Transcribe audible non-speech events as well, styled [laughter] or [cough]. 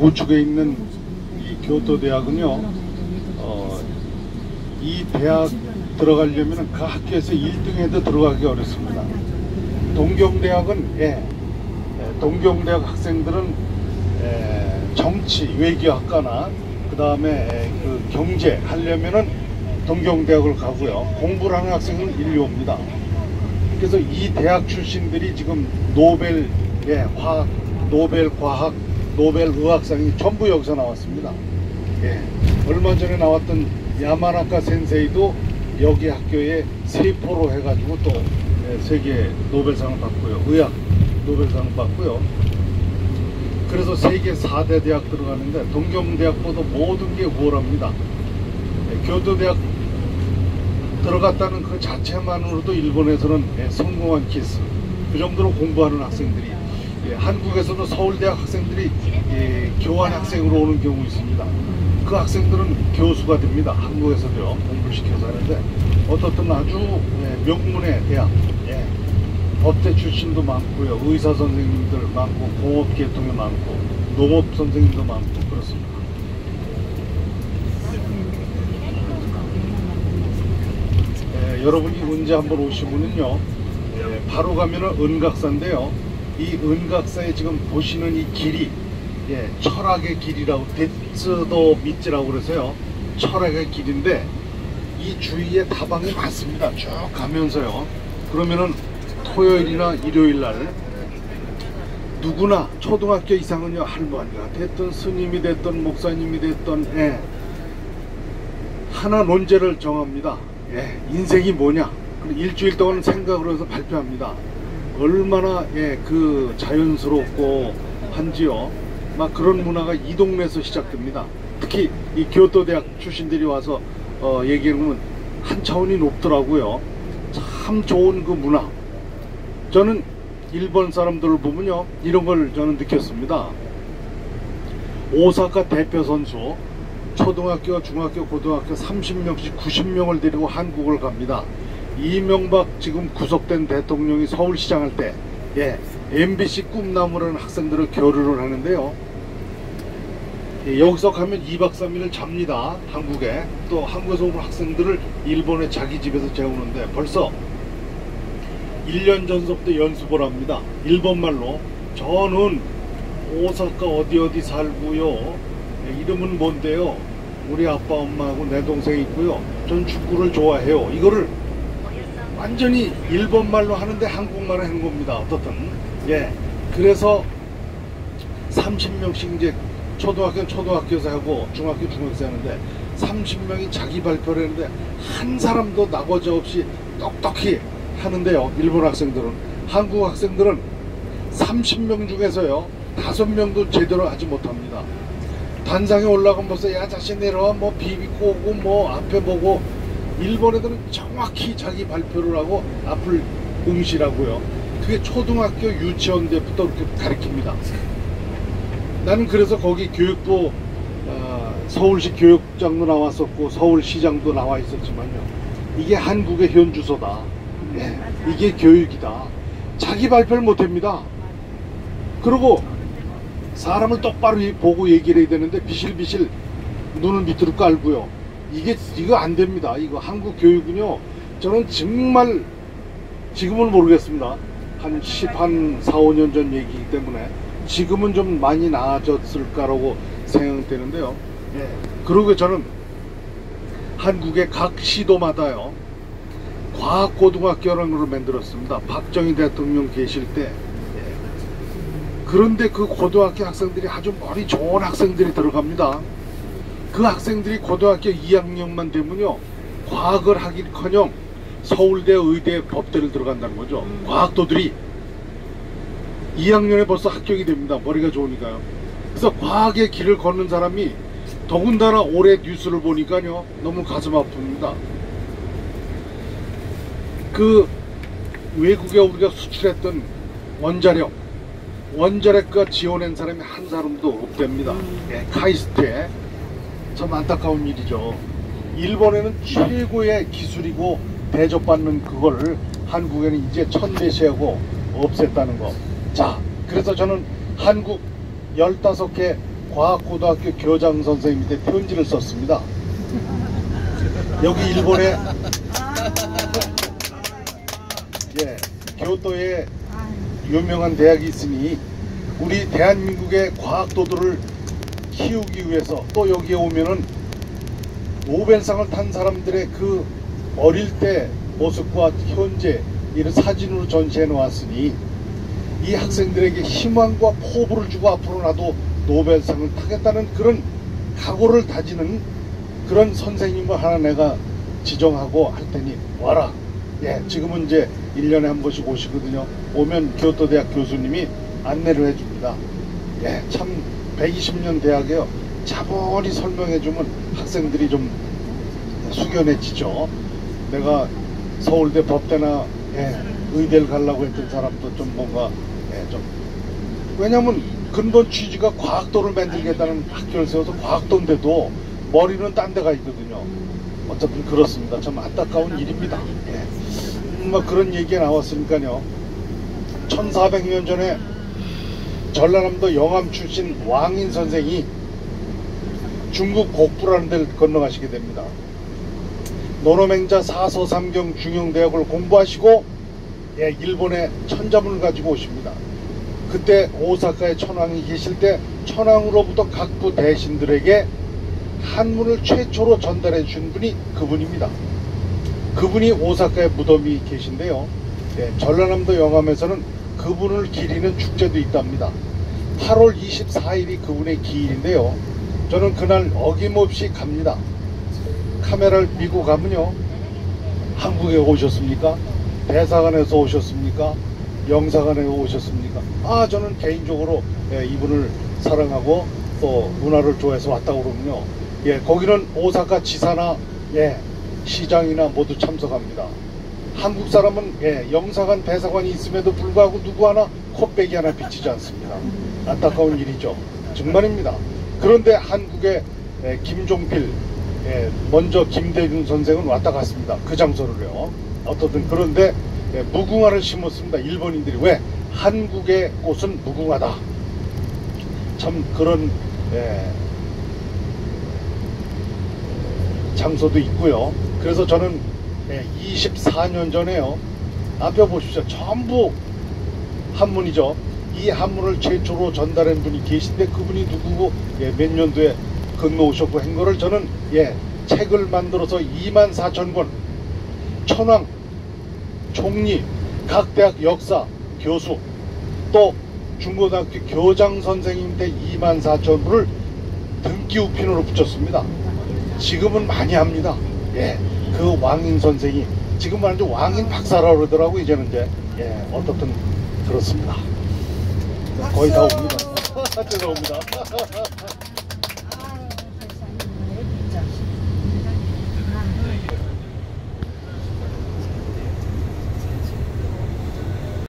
우측에 있는 이 교토 대학은요, 어, 이 대학 들어가려면 그 학교에서 1등해도 들어가기 어렵습니다. 동경대학은 예, 예, 동경대학 학생들은 예, 정치 외교학과나 그 다음에 그 경제 하려면은 동경대학을 가고요. 공부를 하는 학생은 인류입니다. 그래서 이 대학 출신들이 지금 노벨 예, 화학, 노벨 과학, 노벨 의학상이 전부 여기서 나왔습니다. 예, 얼마 전에 나왔던 야마나카 센세이도 여기 학교에 세포로 해가지고 또 예, 세계 노벨상을 받고요. 의학 노벨상을 받고요. 그래서 세계 4대 대학 들어가는데 동경대학보다 모든 게 우월합니다. 예, 교도대학 들어갔다는 그 자체만으로도 일본에서는 예, 성공한 케이스. 그 정도로 공부하는 학생들이 예, 한국에서도 서울대학 학생들이 예, 교환 학생으로 오는 경우 있습니다. 그 학생들은 교수가 됩니다. 한국에서도요 공부를 시켜서 하는데 어떻든 아주 예, 명문의 대학 예, 법대 출신도 많고요 의사 선생님들 많고 공업 계통이 많고 농업 선생님도 많고 그렇습니다. 예, 여러분이 언제 한번 오시면은요 예, 바로 가면은 은각사인데요 이 은각사에 지금 보시는 이 길이 예, 철학의 길이라고 데츠도 밑지라고 그래서요. 철학의 길인데 이 주위에 다방이 많습니다. 쭉 가면서요. 그러면은 토요일이나 일요일 날 누구나 초등학교 이상은요 할머니가 됐던 스님이 됐던 목사님이 됐던 예, 하나 논제를 정합니다. 예, 인생이 뭐냐? 일주일 동안 생각을 해서 발표합니다 얼마나 예, 그 자연스럽고 한지요 막 그런 문화가 이 동네에서 시작됩니다. 특히 이 교토 대학 출신들이 와서 어, 얘기하면 한 차원이 높더라고요. 참 좋은 그 문화. 저는 일본 사람들을 보면요 이런 걸 저는 느꼈습니다. 오사카 대표 선수 초등학교, 중학교, 고등학교 30명씩 90명을 데리고 한국을 갑니다. 이명박 지금 구속된 대통령이 서울시장 할 때, 예, MBC 꿈나무라는 학생들을 교류를 하는데요. 예, 여기서 가면 2박 3일을 잡니다. 한국에. 또 한국에서 온 학생들을 일본에 자기 집에서 재우는데 벌써 1년 전서부터 연습을 합니다. 일본말로. 저는 오사카 어디 어디 살고요. 예, 이름은 뭔데요? 우리 아빠 엄마하고 내 동생이 있고요. 전 축구를 좋아해요. 이거를 완전히 일본말로 하는데 한국말을 하는 겁니다. 어떻든. 예. 그래서 30명씩 이제 초등학교는 초등학교에서 하고 중학교 중학교에서 하는데 30명이 자기 발표를 했는데 한 사람도 나고자 없이 똑똑히 하는데요. 일본 학생들은. 한국 학생들은 30명 중에서요. 5명도 제대로 하지 못합니다. 단상에 올라가면 벌써 야 자신 내려와 뭐 비비고 오고 뭐 앞에 보고 일본 애들은 정확히 자기 발표를 하고 앞을 응시라고요. 그게 초등학교 유치원 때부터 그렇게 가르칩니다. 나는 그래서 거기 교육부 어, 서울시 교육장도 나왔었고 서울시장도 나와 있었지만요. 이게 한국의 현주소다. 예, 이게 교육이다. 자기 발표를 못합니다. 그리고 사람을 똑바로 보고 얘기를 해야 되는데 비실비실 눈을 밑으로 깔고요. 이게 이거 안 됩니다. 이거 한국 교육은요. 저는 정말 지금은 모르겠습니다. 한 10, 한 4, 5년 전 얘기이기 때문에 지금은 좀 많이 나아졌을까라고 생각되는데요. 예. 그리고 저는 한국의 각 시도마다요. 과학고등학교라는 걸 만들었습니다. 박정희 대통령 계실 때 그런데 그 고등학교 학생들이 아주 머리 좋은 학생들이 들어갑니다. 그 학생들이 고등학교 2학년만 되면요. 과학을 하긴커녕 서울대, 의대, 법대를 들어간다는 거죠. 과학도들이 2학년에 벌써 합격이 됩니다. 머리가 좋으니까요. 그래서 과학의 길을 걷는 사람이 더군다나 올해 뉴스를 보니까요. 너무 가슴 아픕니다. 그 외국에 우리가 수출했던 원자력 원자력과 지원한 사람이 한 사람도 없답니다. 예, 카이스트에 참 안타까운 일이죠. 일본에는 최고의 기술이고 대접받는 그걸 한국에는 이제 천대시하고 없앴다는 거. 자, 그래서 저는 한국 15개 과학고등학교 교장 선생님한테 편지를 썼습니다. 여기 일본에 예, 교토에 유명한 대학이 있으니 우리 대한민국의 과학도들을 키우기 위해서 또 여기에 오면은 노벨상을 탄 사람들의 그 어릴 때 모습과 현재 이런 사진으로 전시해 놓았으니 이 학생들에게 희망과 포부를 주고 앞으로 나도 노벨상을 타겠다는 그런 각오를 다지는 그런 선생님을 하나 내가 지정하고 할 테니 와라. 예, 지금은 이제 1년에 한 번씩 오시거든요. 오면 교토대학 교수님이 안내를 해줍니다. 예, 참 120년 대학에요. 차분히 설명해주면 학생들이 좀 숙연해지죠. 내가 서울대 법대나 예, 의대를 가려고 했던 사람도 좀 뭔가 예, 좀 왜냐면 근본 취지가 과학도를 만들겠다는 학교를 세워서 과학도인데도 머리는 딴 데가 있거든요. 어쨌든 그렇습니다. 참 안타까운 일입니다. 예. 음, 뭐 그런 얘기가 나왔으니까요. 1400년 전에 전라남도 영암 출신 왕인 선생이 중국 곡부라는 데를 건너가시게 됩니다. 노노맹자 사서 삼경 중용대학을 공부하시고 예, 일본에 천자문을 가지고 오십니다. 그때 오사카에 천황이 계실 때 천황으로부터 각부 대신들에게 한문을 최초로 전달해 준 분이 그분입니다. 그분이 오사카에 무덤이 계신데요. 예, 전라남도 영암에서는 그분을 기리는 축제도 있답니다. 8월 24일이 그분의 기일인데요. 저는 그날 어김없이 갑니다. 카메라를 미고 가면요. 한국에 오셨습니까? 대사관에서 오셨습니까? 영사관에 오셨습니까? 아 저는 개인적으로 예, 이분을 사랑하고 또 문화를 좋아해서 왔다고 그러군요. 예, 거기는 오사카 지사나 예, 시장이나 모두 참석합니다. 한국 사람은 예, 영사관 대사관이 있음에도 불구하고 누구 하나 코빼기 하나 비치지 않습니다. 안타까운 일이죠. 정말입니다. 그런데 한국의 예, 김종필 예, 먼저 김대중 선생은 왔다 갔습니다. 그 장소를요. 어떻든 그런데 예, 무궁화를 심었습니다. 일본인들이 왜 한국의 꽃은 무궁화다. 참 그런 예, 장소도 있고요. 그래서 저는 예, 24년 전에요. 앞에 보십시오. 전부 한문이죠. 이 한문을 최초로 전달한 분이 계신데 그분이 누구고 예, 몇 년도에 건너오셨고 한 거를 저는 예, 책을 만들어서 2만 4천 권 천황, 총리, 각 대학 역사, 교수 또 중고등학교 교장 선생님한테 2만 4천 불을 등기 우편으로 붙였습니다. 지금은 많이 합니다. 예, 그 왕인 선생이 지금 말하는 왕인 박사라 그러더라고 이제는 이제 예, 어떻든 그렇습니다. 거의 다 옵니다. [laughs] 죄송합니다.